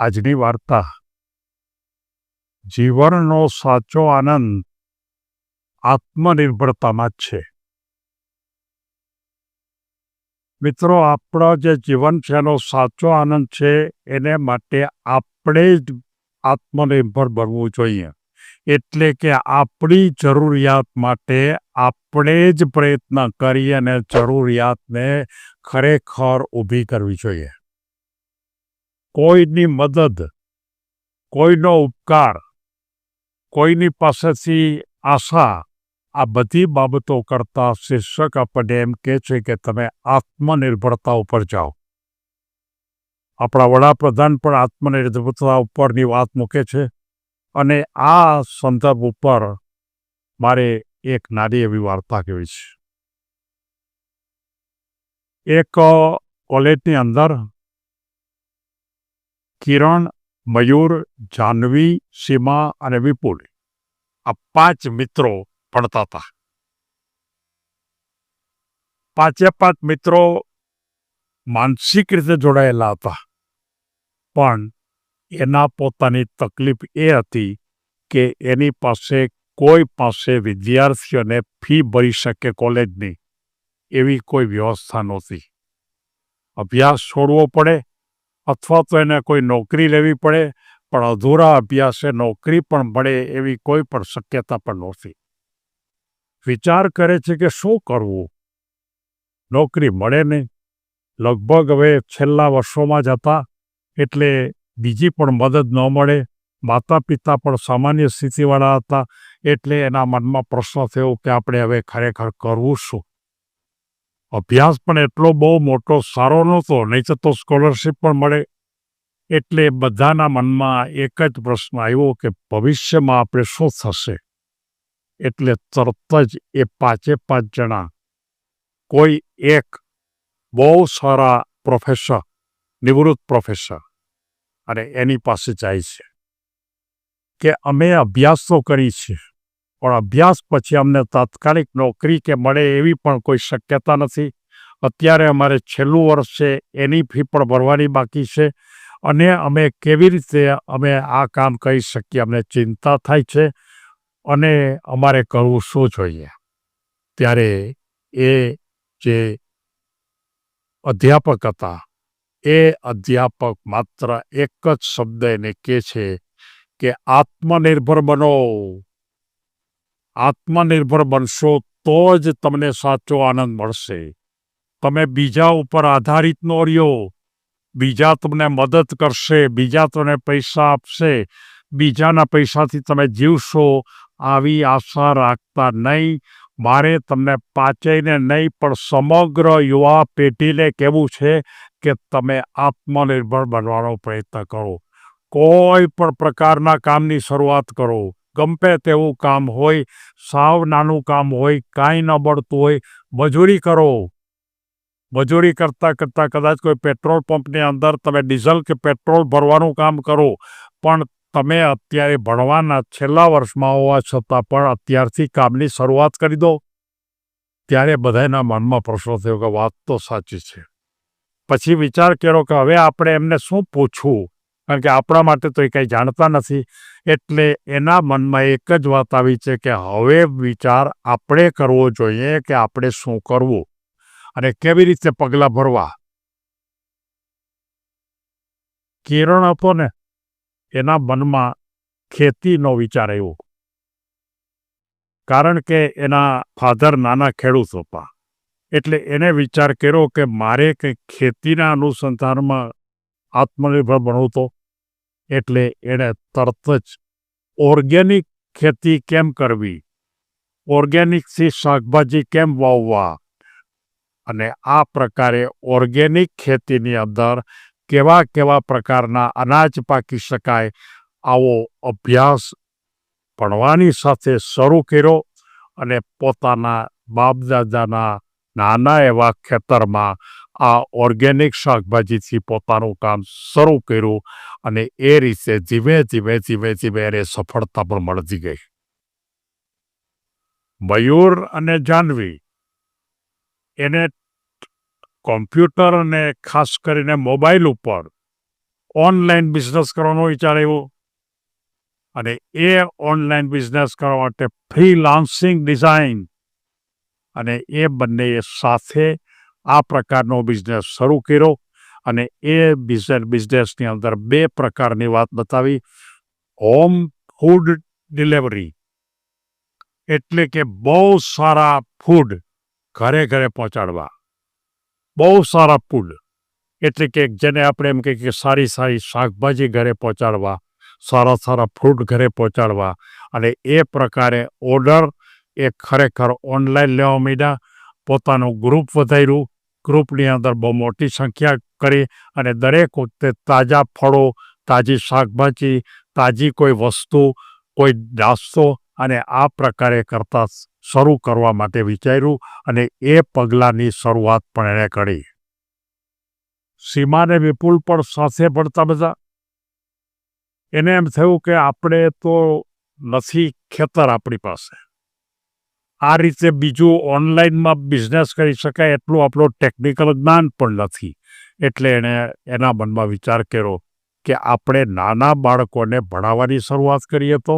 આજની વાર્તા. જીવનનો સાચો આનંદ આત્મનિર્ભરતામાં જ છે. મિત્રો, આપણો જે જીવન છે એનો સાચો આનંદ છે, એને માટે આપણે જ આત્મનિર્ભર બનવું જોઈએ. એટલે કે આપણી જરૂરિયાત માટે આપણે જ પ્રયત્ન કરી અને જરૂરિયાતને ખરેખર ઊભી કરવી જોઈએ. કોઈની મદદ, કોઈનો ઉપકાર, કોઈની પાસેથી આશા, આ બધી બાબતો કરતાં શીર્ષક આપણને એમ કહે છે કે તમે આત્મનિર્ભરતા ઉપર જાઓ. આપણા વડાપ્રધાન પણ આત્મનિર્ભરતા ઉપરની વાત મૂકે છે અને આ સંદર્ભ ઉપર મારે એક નાની એવી વાર્તા કહેવી છે. એક કોલેજની અંદર કિરણ, મયુર જાહ્નવી સીમા અને વિપુલ આ પાંચ મિત્રો ભણતા હતા. પાંચે પાંચ મિત્રો માનસિક રીતે જોડાયેલા હતા. પણ એના પોતાની તકલીફ એ હતી કે એની પાસે કોઈ પાસે વિદ્યાર્થીઓને ફી ભરી શકે કોલેજની એવી કોઈ વ્યવસ્થા નહોતી. અભ્યાસ છોડવો પડે અથવા તો એને કોઈ નોકરી લેવી પડે, પણ અધૂરા અભ્યાસે નોકરી પણ મળે એવી કોઈ પણ શક્યતા પણ નહોતી. વિચાર કરે છે કે શું કરવું? નોકરી મળે નહીં. લગભગ હવે છેલ્લા વર્ષોમાં જ હતા, એટલે બીજી પણ મદદ ન મળે. માતા પિતા પણ સામાન્ય સ્થિતિવાળા હતા, એટલે એના મનમાં પ્રશ્ન થયો કે આપણે હવે ખરેખર કરવું શું? અભ્યાસ પણ એટલો બહુ મોટો સારો નહોતો, નહીં તો સ્કોલરશીપ પણ મળે. એટલે બધાના મનમાં એક જ પ્રશ્ન આવ્યો કે ભવિષ્યમાં આપણે શું થશે? એટલે તરત જ એ પાંચે પાંચ જણા, કોઈ એક બહુ સારા પ્રોફેસર નિવૃત્ત પ્રોફેસર અને એની પાસે જાય છે. કે અમે અભ્યાસ તો કરી છે. પણ અભ્યાસ પછી અમને તાત્કાલિક નોકરી કે મળે એવી પણ કોઈ શક્યતા નથી. અત્યારે અમારે છેલ્લું વર્ષ છે, એની ફી પણ ભરવાની બાકી છે અને અમે કેવી રીતે અમે આ કામ કરી શકીએ અમને ચિંતા થાય છે અને અમારે કરવું શું જોઈએ. ત્યારે એ જે અધ્યાપક હતા, એ અધ્યાપક માત્ર એક જ શબ્દ એને કહે છે કે, આત્મનિર્ભર બનો. આત્મનિર્ભર બનશો તો જ તમને સાચો આનંદ મળશે. તમે બીજા ઉપર આધારિત ન રહ્યો. બીજા તમને મદદ કરશે, બીજા તમને પૈસા આપશે, બીજાના પૈસાથી તમે જીવશો, આવી આશા રાખતા નહીં. મારે તમને પાંચેયને નહીં, પણ સમગ્ર યુવા પેઢીને કહેવું છે કે તમે આત્મનિર્ભર બનવાનો પ્રયત્ન કરો. કોઈ પણ પ્રકારના કામની શરૂઆત કરો. ગમે તેવું કામ હોય, સાવ નાનું કામ હોય, કાંઈ ન બળતું હોય, મજૂરી કરો. મજૂરી કરતાં કરતાં કદાચ કોઈ પેટ્રોલ પંપની અંદર તમે ડીઝલ કે પેટ્રોલ ભરવાનું કામ કરો, પણ તમે અત્યારે ભણવાના છેલ્લા વર્ષમાં હોવા છતાં પણ અત્યારથી કામની શરૂઆત કરી દો. ત્યારે બધાના મનમાં પ્રશ્ન થયો કે વાત તો સાચી છે. પછી વિચાર કર્યો કે હવે આપણે એમને શું પૂછવું? કારણ કે આપણા માટે તો એ કંઈ જાણતા નથી. એટલે એના મનમાં એક જ વાત આવી છે કે હવે વિચાર આપણે કરવો જોઈએ કે આપણે શું કરવું અને કેવી રીતે પગલાં ભરવા. કિરણ હતો ને, એના મનમાં ખેતીનો વિચાર આવ્યો. કારણ કે એના ફાધર નાના ખેડૂત હતા. એટલે એને વિચાર કર્યો કે મારે કંઈક ખેતીના અનુસંધાનમાં આત્મનિર્ભર બનવું તો એટલે એણે તરત જ ઓર્ગેનિક ખેતી કેમ કરવી? ઓર્ગેનિકથી શાકભાજી કેમ વાવવા? અને આ પ્રકારે ઓર્ગેનિક ખેતીની અંદર કેવા કેવા પ્રકારના અનાજ પાકી શકાય આવો અભ્યાસ ભણવાની સાથે શરૂ કર્યો અને પોતાના બાપદાદાના નાના એવા ખેતરમાં આ ઓર્ગેનિક શાકભાજીથી પોતાનું કામ શરૂ કર્યું અને એ રીતે ધીમે ધીમે ધીમે ધીમે એને સફળતા પણ મળતી ગઈ. મયુર અને જાનવી, એને કોમ્પ્યુટર અને ખાસ કરીને મોબાઈલ ઉપર ઓનલાઈન બિઝનેસ કરવાનો વિચાર આવ્યો અને એ ઓનલાઈન બિઝનેસ કરવા માટે ફ્રીલાન્સિંગ ડિઝાઇન અને એ બંને સાથે આ પ્રકારનો બિઝનેસ શરૂ કર્યો અને એ બિઝનેસ બિઝનેસની અંદર બે પ્રકારની વાત બતાવી. હોમ ફૂડ ડિલિવરી એટલે કે બહુ સારા ફૂડ ઘરે ઘરે પહોંચાડવા. બહુ સારા ફૂડ એટલે કે જેને આપણે એમ કહીએ કે સારી સારી શાકભાજી ઘરે પહોંચાડવા, સારા સારા ફ્રૂટ ઘરે પહોંચાડવા અને એ પ્રકારે ઓર્ડર એ ખરેખર ઓનલાઈન લેવા માંડ્યા. પોતાનું ગ્રુપ વધાર્યું. ગ્રુપની અંદર બહુ મોટી સંખ્યા કરી અને દરેક વખતે તાજા ફળો, તાજી શાકભાજી, તાજી કોઈ વસ્તુ, કોઈ નાસ્તો અને આ પ્રકારે કરતા શરૂ કરવા માટે વિચાર્યું અને એ પગલાંની શરૂઆત પણ એણે કરી. સીમાને વિપુલ પણ સાથે પડતા બધા. એને એમ થયું કે આપણે તો નથી ખેતર આપણી પાસે. આ રીતે બીજું ઓનલાઈનમાં બિઝનેસ કરી શકાય એટલું આપણું ટેકનિકલ જ્ઞાન પણ નથી. એટલે એણે એના મનમાં વિચાર કર્યો કે આપણે નાના બાળકોને ભણાવવાની શરૂઆત કરીએ તો?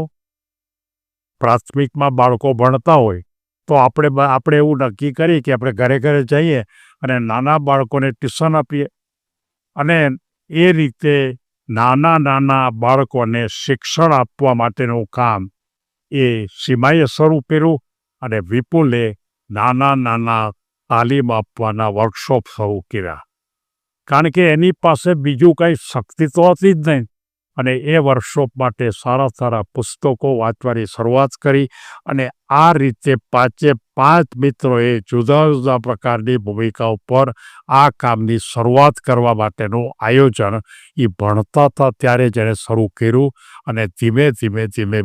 પ્રાથમિકમાં બાળકો ભણતા હોય તો આપણે આપણે એવું નક્કી કરીએ કે આપણે ઘરે ઘરે જઈએ અને નાના બાળકોને ટ્યુશન આપીએ અને એ રીતે નાના નાના બાળકોને શિક્ષણ આપવા માટેનું કામ એ સીમાએ શરૂ કર્યું અને વિપુલે નાના નાના તાલીમ આપવાના વર્કશોપ શરૂ કર્યા. કારણ કે એની પાસે બીજું કંઈ શક્તિ તો હતી જ નહીં. અને એ વર્કશોપ માટે સારા સારા પુસ્તકો વાંચવાની શરૂઆત કરી અને આ રીતે પાંચે પાંચ મિત્રોએ જુદા જુદા પ્રકારની ભૂમિકાઓ પર આ કામની શરૂઆત કરવા માટેનું આયોજન એ ભણતા હતા ત્યારે જેણે શરૂ કર્યું અને ધીમે ધીમે ધીમે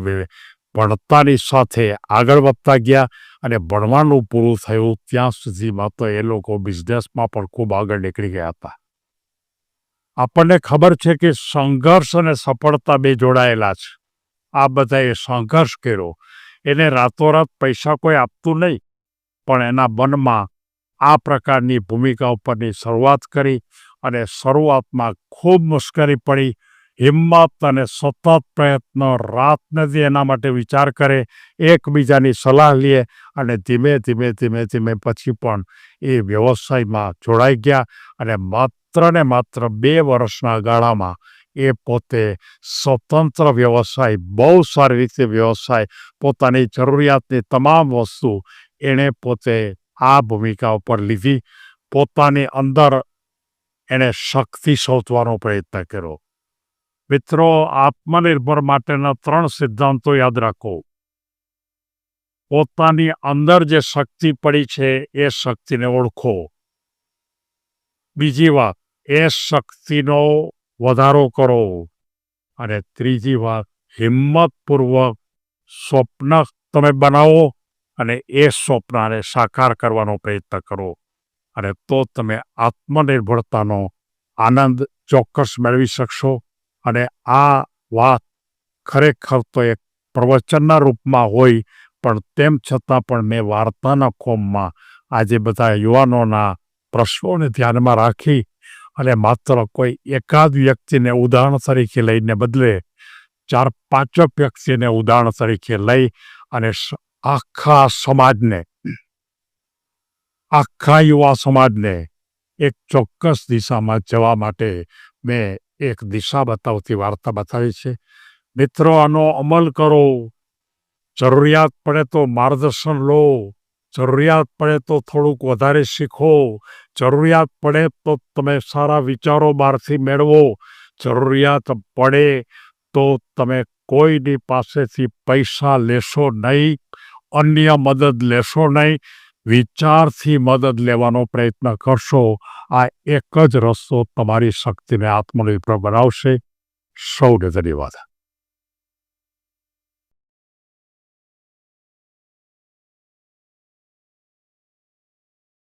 ભણતાની સાથે આગળ વધતા ગયા અને ભણવાનું પૂરું થયું, ત્યાં સુધીમાં તો એ લોકો બિઝનેસમાં પણ ખૂબ આગળ નીકળી ગયા હતા. આપણને ખબર છે કે સંઘર્ષ અને સફળતા બે જોડાયેલા છે. આ બધાએ સંઘર્ષ કર્યો. એને રાતોરાત પૈસા કોઈ આપતું નહીં, પણ એના મનમાં આ પ્રકારની ભૂમિકા ઉપરની શરૂઆત કરી અને શરૂઆતમાં ખૂબ મુશ્કેલી પડી હિંમત અને સતત પ્રયત્ન, રાત નથી એના માટે વિચાર કરે, એકબીજાની સલાહ લે અને ધીમે ધીમે ધીમે ધીમે પછી પણ એ વ્યવસાયમાં જોડાઈ ગયા અને માત્ર ને માત્ર બે વર્ષના ગાળામાં એ પોતે સ્વતંત્ર વ્યવસાય, બહુ સારી રીતે વ્યવસાય, પોતાની જરૂરિયાતની તમામ વસ્તુ એણે પોતે આ ભૂમિકા ઉપર લીધી. પોતાની અંદર એણે શક્તિ શોધવાનો પ્રયત્ન કર્યો. મિત્રો, આત્મનિર્ભર માટેના ત્રણ સિદ્ધાંતો યાદ રાખો. પોતાની અંદર જે શક્તિ પડી છે, એ શક્તિને ઓળખો. બીજી વાત, એ શક્તિનો વધારો કરો. અને ત્રીજી વાત, હિંમતપૂર્વક સ્વપ્ન તમે બનાવો અને એ સ્વપ્નને સાકાર કરવાનો પ્રયત્ન કરો. અને તો તમે આત્મનિર્ભરતાનો આનંદ ચોક્કસ મેળવી શકશો. અને આ વાત ખરેખર તો એક પ્રવચનના રૂપમાં હોય, પણ તેમ છતાં પણ મેં વાર્તાના ખોમમાં આજે બધા યુવાનોના પ્રશ્નોને ધ્યાનમાં રાખી અને માત્ર કોઈ એકાદ વ્યક્તિને ઉદાહરણ તરીકે લઈને બદલે ચાર પાંચ વ્યક્તિને ઉદાહરણ તરીકે લઈ અને આખા સમાજને, આખા યુવા સમાજને એક ચોક્કસ દિશામાં જવા માટે મેં એક દિશા બતાવતી વાર્તા બતાવી છે. મિત્રો, આનો અમલ કરો. જરૂરિયાત પડે તો માર્ગદર્શન લો. જરૂરિયાત પડે તો થોડુંક વધારે શીખો. જરૂરિયાત પડે તો તમે સારા વિચારો બહારથી મેળવો. જરૂરિયાત પડે તો તમે કોઈની પાસેથી પૈસા લેશો નહીં, અન્ય મદદ લેશો નહીં. વિચારથી મદદ લેવાનો પ્રયત્ન કરશો, આ એક જ રસ્તો તમારી શક્તિને આત્મનિર્ભર બનાવશે. સૌને ધન્યવાદ.